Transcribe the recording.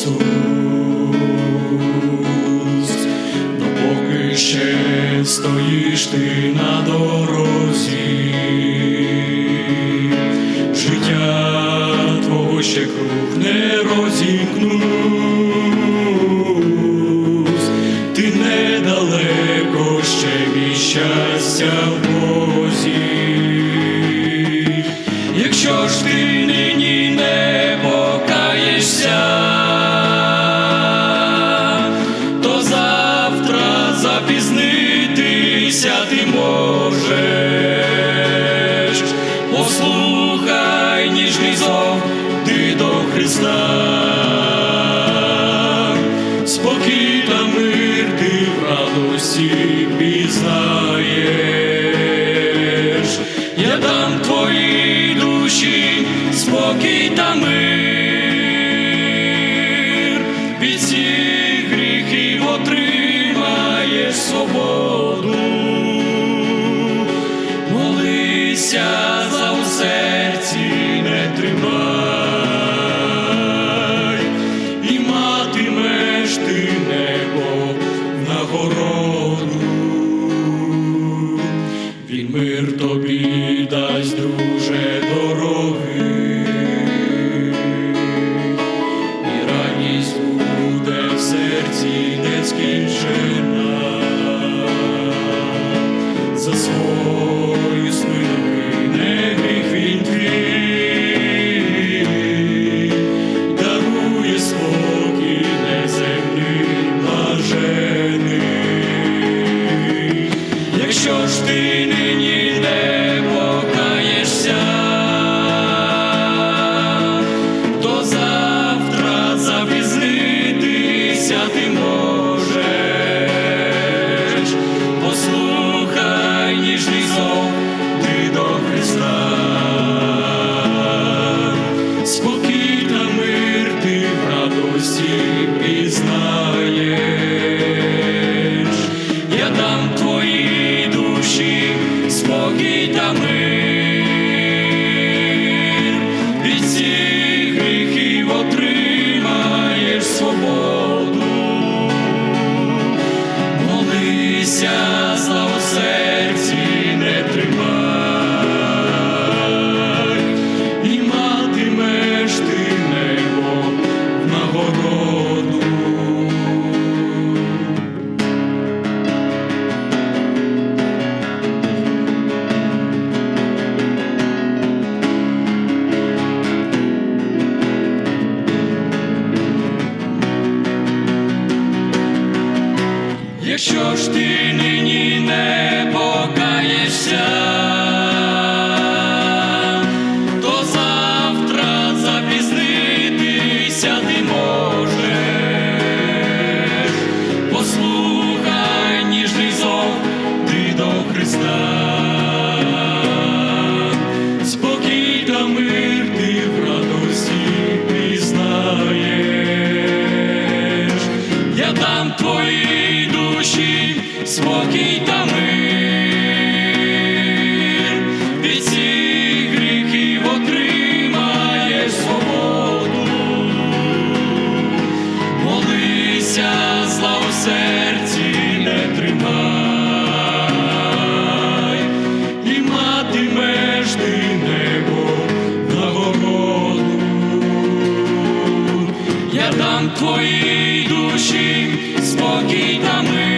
Ісус, допоки ще стоїш ти на дорозі, життя твого ще круг не розімкнусь, ти недалеко ще від щастя в Бозі. Якщо ж ти Спокій та мир ти в радості пізнаєш. Я дам твоїй душі спокій та мир, дасть, друже, дороги, і радість буде в серці нескінчена, за свою смирки не гріх він твій, дарує спокій неземний блажений. Якщо ж ти нині не Якщо ж ти спокій та мир, від всіх гріхів отримаєш свободу, молися зла у серці не тримай, і матимеш ти небо в нагороду. Я дам твоїй душі спокій та мир,